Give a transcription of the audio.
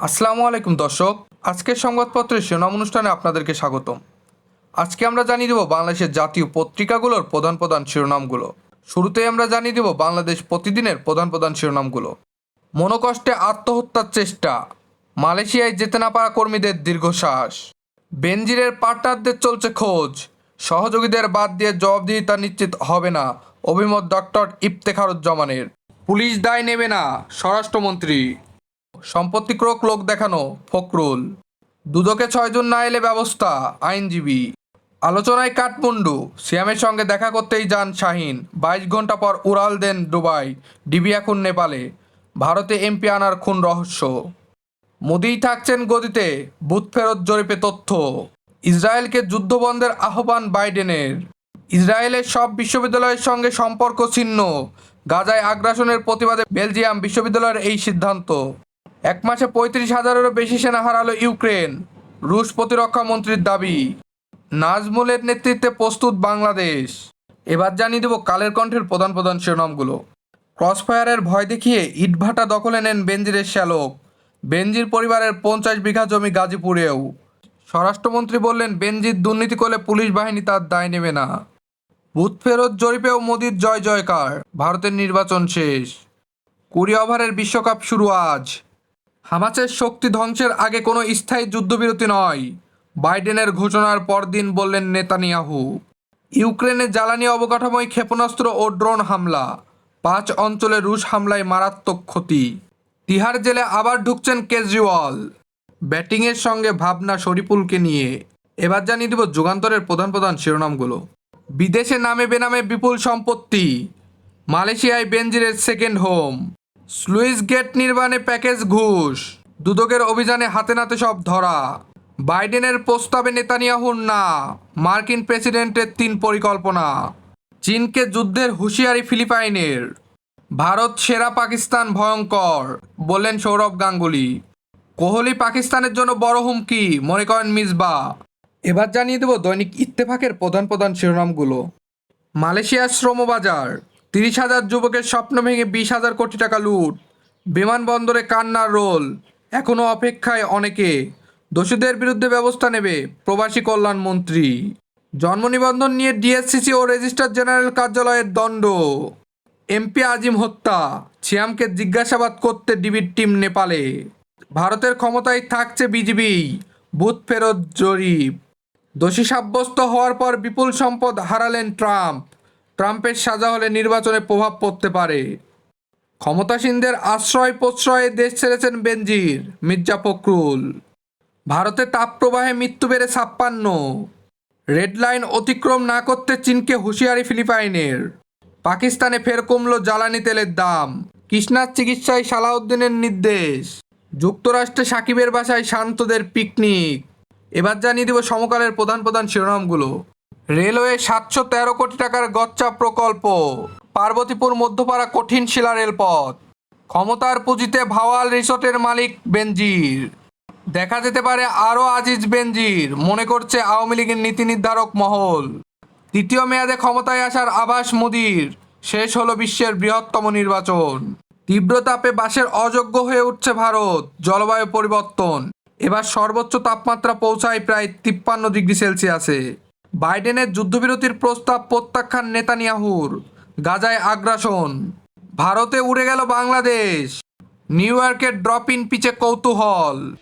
আসসালামু আলাইকুম দর্শক আজকের সংবাদপত্রের শিরোনাম অনুষ্ঠানে আপনাদেরকে স্বাগতম। আজকে আমরা জানিয়ে দেব বাংলাদেশের জাতীয় পত্রিকাগুলোর প্রধান প্রধান শিরোনামগুলো। শুরুতেই আমরা জানিয়ে দেব বাংলাদেশ প্রতিদিনের প্রধান প্রধান শিরোনামগুলো। মনোকষ্টে আত্মহত্যার চেষ্টা, মালয়েশিয়ায় যেতে না পারা কর্মীদের দীর্ঘশ্বাস, বেনজিরের পার্টনারদের চলছে খোঁজ, সহযোগীদের বাদ দিয়ে জবাবদিহিতা নিশ্চিত হবে না, অভিমত ডক্টর ইফতেখারুজ্জামানের। পুলিশ দায় নেবে না, স্বরাষ্ট্রমন্ত্রী। সম্পত্তি ক্রোক লোক দেখানো, ফখরুল। দুদকে ছয়জন না এলে ব্যবস্থা, আইনজীবী। আলোচনায় কাঠমান্ডু, সিয়ামের সঙ্গে দেখা করতেই যান শাহিন। বাইশ ঘণ্টা পর উড়াল দেন দুবাই, ডিবি এখন নেপালে। ভারতে এমপি আনার খুন রহস্য। মোদিই থাকছেন গদিতে, বুথ ফেরত জরিপে তথ্য। ইসরায়েলকে যুদ্ধবন্ধের আহ্বান বাইডেনের। ইসরায়েলের সব বিশ্ববিদ্যালয়ের সঙ্গে সম্পর্ক ছিন্ন। গাজায় আগ্রাসনের প্রতিবাদে বেলজিয়াম বিশ্ববিদ্যালয়ের এই সিদ্ধান্ত। এক মাসে পঁয়ত্রিশ হাজারেরও বেশি সেনা হারালো ইউক্রেন, রুশ প্রতিরক্ষা মন্ত্রীর দাবি। নাজমুলের নেতৃত্বে প্রস্তুত বাংলাদেশ। এবার জানিয়ে দেব কালের কণ্ঠের প্রধান প্রধান শিরোনামগুলো। ক্রসফায়ারের ভয় দেখিয়ে ইটভাটা দখলে নেন বেনজিরের শ্যালক। বেনজির পরিবারের পঞ্চাশ বিঘা জমি গাজীপুরেও। স্বরাষ্ট্রমন্ত্রী বললেন, বেনজির দুর্নীতি করলে পুলিশ বাহিনী তার দায় নেবে না। বুথ ফেরত জরিপেও মোদির জয় জয়কার। ভারতের নির্বাচন শেষ। কুড়ি ওভারের বিশ্বকাপ শুরু আজ। হামাসের শক্তি ধ্বংসের আগে কোনো স্থায়ী যুদ্ধবিরতি নয়। বাইডেনের ঘোষণার পরদিন বললেন নেতানিয়াহু। ইউক্রেনে জ্বালানি অবকাঠামোয় ক্ষেপণাস্ত্র ও ড্রোন হামলা। পাঁচ অঞ্চলে রুশ হামলায় মারাত্মক ক্ষতি। তিহার জেলে আবার ঢুকছেন কেজরিওয়াল। ব্যাটিংয়ের সঙ্গে ভাবনা শরীফুলকে নিয়ে। এবার জানিয়ে দিব যুগান্তরের প্রধান প্রধান শিরোনামগুলো। বিদেশে নামে বেনামে বিপুল সম্পত্তি। মালয়েশিয়ায় বেনজিরের সেকেন্ড হোম। স্লুইস গেট নির্মাণে প্যাকেজ ঘুষ। দুদকের অভিযানে হাতে নাতে সব ধরা। বাইডেনের প্রস্তাবে নেতানিয়াহুর না, মার্কিন প্রেসিডেন্টের তিন পরিকল্পনা। চীনকে যুদ্ধের হুঁশিয়ারি ফিলিপাইনের। ভারত সেরা পাকিস্তান ভয়ঙ্কর, বললেন সৌরভ গাঙ্গুলি। কোহলি পাকিস্তানের জন্য বড় হুমকি, মনে করেন মিসবা। এবার জানিয়ে দেব দৈনিক ইত্তেফাকের প্রধান প্রধান শিরোনামগুলো। মালয়েশিয়ার শ্রমবাজার। তিরিশ হাজার যুবকের স্বপ্ন ভেঙে বিশ হাজার কোটি টাকা লুট। বিমানবন্দরে কান্নার রোল। এখনও অপেক্ষায় অনেকে। দোষীদের বিরুদ্ধে ব্যবস্থা নেবে প্রবাসী কল্যাণ মন্ত্রী। জন্ম নিবন্ধন নিয়ে ডিএসসিসি ও রেজিস্ট্রার জেনারেল কার্যালয়ের দণ্ড। এমপি আজিম হত্যা। ছিয়ামকে জিজ্ঞাসাবাদ করতে ডিবির টিম নেপালে। ভারতের ক্ষমতায় থাকছে বিজিবি। বুথ ফেরত জরিপ। দোষী সাব্যস্ত হওয়ার পর বিপুল সম্পদ হারালেন ট্রাম্প। ট্রাম্পের সাজা হলে নির্বাচনে প্রভাব পড়তে পারে। ক্ষমতাসীনদের আশ্রয় প্রশ্রয়ে দেশ ছেড়েছেন বেনজির, মির্জা ফখরুল। ভারতে তাপপ্রবাহে মৃত্যু বেড়ে ছাপ্পান্ন। রেড লাইন অতিক্রম না করতে চীনকে হুঁশিয়ারি ফিলিপাইনের। পাকিস্তানে ফের কমল জ্বালানি তেলের দাম। কৃষ্ণার চিকিৎসায় সালাউদ্দিনের নির্দেশ। যুক্তরাষ্ট্রে সাকিবের বাসায় শান্তদের পিকনিক। এবার জানিয়ে দেব সমকালের প্রধান প্রধান শিরোনামগুলো। রেলওয়ে সাতশো তেরো কোটি টাকার গচ্চা প্রকল্প, পার্বতীপুর মধ্যপাড়া কঠিন শিলা রেলপথ, ক্ষমতার পুঁজিতে ভাওয়াল রিসোর্টের মালিক বেনজির। দেখা যেতে পারে আরও আজিজ বেনজির, মনে করছে আওয়ামী লীগের নীতি নির্ধারক মহল। তৃতীয় মেয়াদে ক্ষমতায় আসার আভাস মোদির, শেষ হলো বিশ্বের বৃহত্তম নির্বাচন। তীব্র তাপে বাসের অযোগ্য হয়ে উঠছে ভারত, জলবায়ু পরিবর্তন। এবার সর্বোচ্চ তাপমাত্রা পৌঁছায় প্রায় তিপ্পান্ন ডিগ্রি সেলসিয়াসে। বাইডেনের যুদ্ধবিরতির প্রস্তাব প্রত্যাখ্যান নেতানিয়াহুর। গাজায় আগ্রাসন। ভারতে উড়ে গেল বাংলাদেশ। নিউ ইয়র্কের ড্রপ ইন পিচে কৌতূহল।